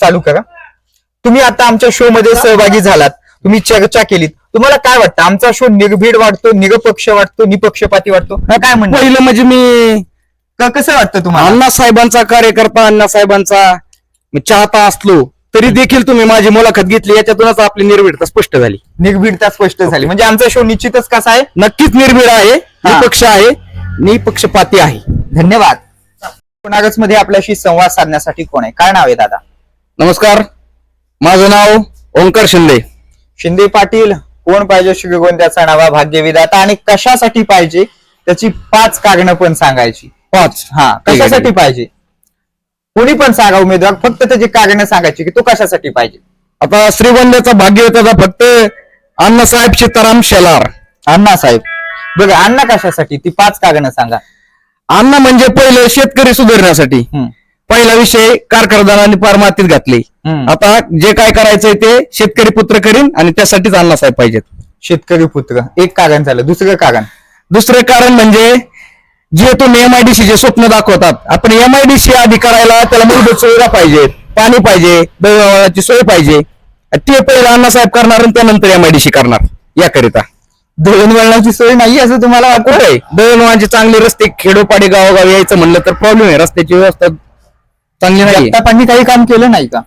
चालू करा. तुम्ही आता आमच्या शो मध्ये सहभागी झालात. तुम्ही चर्चा केलीत. तुम्हाला काय वाटतं? आमचा शो निर्भीड वाटतो निरपक्ष वाटतो निपक्षपाती वाटतो काय म्हणणं? पहिलं म्हणजे मी क- कसं वाटतं तुम्हाला? अण्णासाहेबांचा कार्यकर्ता अण्णासाहेबांचा मी चाहता असलो तरी देखील तुम्ही माझी मुलाखत घेतली. याच्यातूनच आपली निर्भीडता स्पष्ट झाली. निर्भीडता स्पष्ट झाली. म्हणजे आमचा शो निश्चितच कसा आहे? नक्कीच निर्भीड आहे निपक्ष आहे निपक्षपाती आहे. धन्यवाद. कोणागच मध्ये आपल्याशी संवाद साधण्यासाठी कोण आहे? काय नाव आहे दादा? नमस्कार. माझं नाव ओंकार शिंदे. शिंदे पाटील कोण पाहिजे श्रीगोंद्याचा नवा भाग्यविधाता आणि कशासाठी पाहिजे? त्याची पाच कारणं पण सांगायची. पाच? हा कशासाठी पाहिजे? कोणी पण सांगा उमेदवार फक्त त्याची कारणं सांगायची की तो कशासाठी पाहिजे? आता श्रीगोंद्याचा भाग्यवताचा फक्त अण्णासाहेब सीताराम शेलार. अण्णासाहेब. बघा अण्णा कशासाठी? ती पाच कारणं सांगा. अण्णा म्हणजे पहिलं शेतकरी सुधारण्यासाठी. पहिला विषय कारखानदारांनी पार मातीत घातली. आता जे काय करायचंय ते शेतकरी पुत्र करीन आणि त्यासाठीच अण्णासाहेब पाहिजेत. शेतकरी पुत्र. एक कारण झालं. दुसरं कारण? दुसरं कारण म्हणजे जे तुम्ही एमआयडीसी चे स्वप्न दाखवतात आपण एमआयडीसी आधी करायला त्याला मूलभूत सुविधा पाहिजेत पाणी पाहिजे दळणवळणाची सोय पाहिजे. ते पहिलं अण्णासाहेब करणार आणि त्यानंतर एमआयडीसी करणार याकरिता. दळणवळणाची सोय नाही असं तुम्हाला वाटतं? कुठे? दळणवळणाचे चांगले रस्ते खेडोपाडी गावोगावी यायचं म्हणलं तर प्रॉब्लेम आहे. रस्त्याची व्यवस्था चांगली नाही जगतापांनी काही काम केलं नाही का?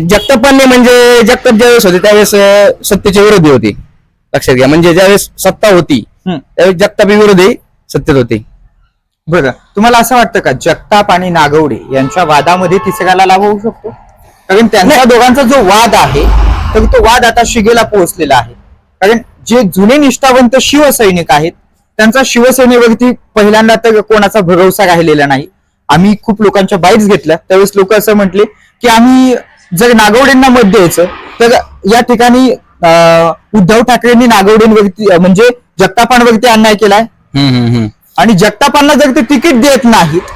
जगतापांनी म्हणजे जगताप ज्यावेळेस होते त्यावेळेस अं, सत्तेचे विरोधी होते. लक्षात घ्या. म्हणजे ज्यावेळेस सत्ता होती हम्म. त्यावेळेस जगतापी विरोधी सत्तेत होते. बरं तुम्हाला असं वाटतं का जगताप आणि नागवडे यांच्या वादामध्ये तिसऱ्याला लाभ होऊ शकतो? कारण त्यांच्या दोघांचा जो वाद आहे तर तो वाद आता शिगेला पोहोचलेला आहे. कारण जे जुने निष्ठावंत शिवसैनिक आहेत त्यांचा शिवसेनेवरती पहिल्यांदा तर कोणाचा भरवसा राहिलेला नाही. आम्ही खूप लोकांच्या बाईट्स घेतल्या. त्यावेळेस लोक असं म्हटले की आम्ही जर नागवडेंना मत द्यायचं तर या ठिकाणी उद्धव ठाकरेंनी नागवडेंवरती म्हणजे जगतापांवरती अन्याय केलाय. आणि जगतापांना जर ते तिकीट देत नाहीत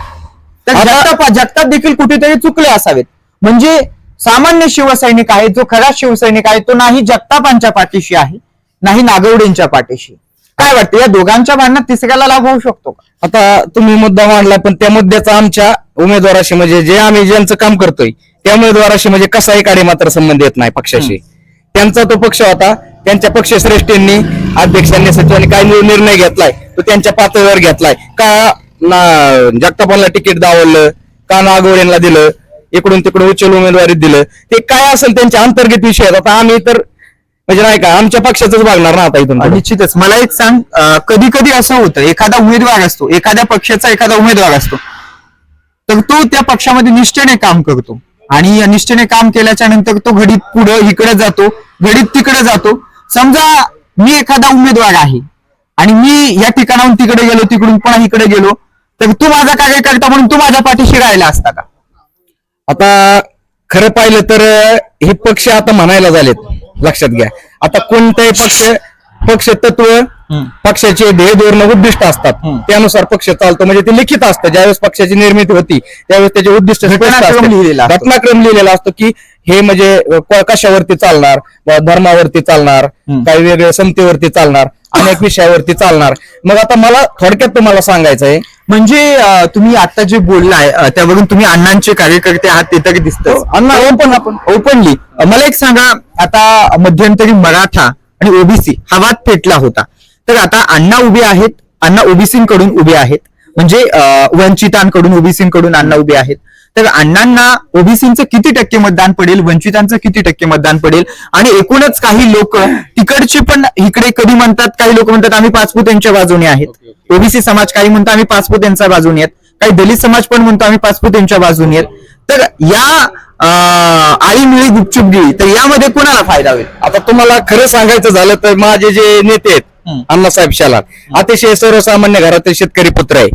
तर जगताप जगताप देखील कुठेतरी चुकले असावेत. म्हणजे सामान्य शिवसैनिक आहे जो खरा शिवसैनिक आहे तो नाही जगतापांच्या पाठीशी आहे. नाही नागवडेंच्या पाठीशी. काय वाटतं? या दोघांच्या भांडणात तिसऱ्याला लाभ होऊ शकतो का? आता तुम्ही मुद्दा मांडला पण त्या मुद्द्याचा आमच्या उमेदवाराशी म्हणजे जे आम्ही ज्यांचं काम करतोय त्या उमेदवाराशी म्हणजे कसाही काढे मात्र संबंध येत नाही पक्षाशी. त्यांचा तो पक्ष होता त्यांच्या पक्षश्रेष्ठींनी अध्यक्षांनी सचिवांनी काय निर्णय घेतलाय तो त्यांच्या पातळीवर घेतलाय. का ना- जगतापांना तिकीट दावलं का नागवडेंना दिलं इकडून तिकडून उचल उमेदवारीत दिलं ते काय असेल त्यांच्या अंतर्गत विषय आता आम्ही तर म्हणजे नाही का आमच्या पक्षाच भागणार ना आता इथून पुढे. निश्चितच. मला एक सांग कधी कधी असं होतं एखादा उमेदवार असतो एखाद्या पक्षाचा एखादा उमेदवार असतो तर तो त्या पक्षामध्ये निष्ठेने काम करतो. आणि या निष्ठेने काम केल्याच्यानंतर तो घडीत पुढे इकडे जातो घडीत तिकडे जातो. समजा मी एखादा उमेदवार आहे आणि मी या ठिकाणाहून तिकडे गेलो तिकडून पुन्हा इकडे गेलो तर तू माझा कार्यकर्ता म्हणून तू माझ्या पाठीशी राहिला असता का? आता खरं पाहिलं तर अं, हे पक्ष आता म्हणायला झालेत. लक्षात घ्या. आता कोणताही पक्ष पक्ष तत्व पक्षाचे ध्येय धोरण उद्दिष्ट असतात. त्यानुसार पक्ष चालतो. म्हणजे ते लिखित असतं. ज्यावेळेस पक्षाची निर्मिती होती त्यावेळेस त्याचे उद्दिष्ट घटनाक्रम. लिहिलेला असतो. की हे म्हणजे कशावरती चालणार? धर्मावरती चालणार. काही वेगळ्या समतेवरती चालणार? अनेक विषयावरती चालणार? मग आता मला थोडक्यात तुम्हाला सांगायचं आहे म्हणजे तुम्ही आता जे बोललाय त्यावरून तुम्ही अण्णांचे कार्यकर्ते आहात ते तरी दिसत हो, अण्णा ओपन आपण. ओपनली. मला एक सांगा आता मध्यंतरी मराठा आणि ओबीसी हा वाद पेटला होता. तर आता अण्णा उभे आहेत अण्णा ओबीसीकडून उभे आहेत. म्हणजे वंचितांकडून ओबीसीकडून अण्णा उभे आहेत. तर अण्णांना ओबीसीचं किती टक्के मतदान पडेल? वंचितांचं किती टक्के मतदान पडेल? आणि एकूणच काही लोक तिकडचे पण इकडे कधी म्हणतात काही लोक म्हणतात आम्ही पाचपूत यांच्या बाजूने आहेत. ओबीसी समाज काही म्हणतो आम्ही पाचपूत यांच्या बाजूने आहेत. काही दलित समाज पण म्हणतो आम्ही पाचपूत यांच्या बाजूने आहेत. तर या अं, आळीमिळी गुपचुपगिरी तर यामध्ये कोणाला फायदा होईल आता तुम्हाला खरं सांगायचं झालं तर माझे जे नेते आहेत. अण्णासाहेब शालार अतिशय सर्वसामान्य घरातील शेतकरी पुत्र आहे.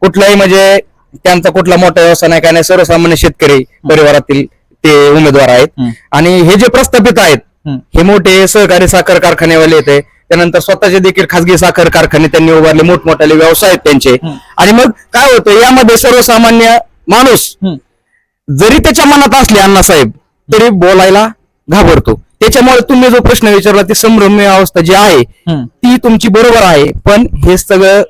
कुठलाही म्हणजे त्यांचा कुठला मोठा व्यवसाय नाही काय नाही सर्वसामान्य शेतकरी परिवारातील ते उमेदवार आहेत. आणि हे जे प्रस्थापित आहेत. हे मोठे सहकारी साखर कारखानेवाले येते त्यानंतर स्वतःचे देखील खासगी साखर कारखाने त्यांनी उभारले मोठमोठाले व्यवसाय आहेत त्यांचे. आणि मग काय होतं यामध्ये सर्वसामान्य माणूस. जरी त्याच्या मनात असले अण्णासाहेब तरी बोलायला घाबरतो त्याच्यामुळे तुम्ही जो प्रश्न विचारला ती संभ्रम्य अवस्था जी आहे. ती तुमची बरोबर आहे पण हे सगळं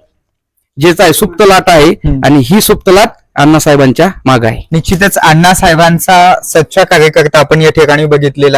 जेच आहे सुप्त लाट आहे. आणि ही सुप्त लाट अण्णासाहेबांच्या माग आहे निश्चितच अण्णा साहेबांचा सच्चा कार्यकर्ता आपण या ठिकाणी बघितलेला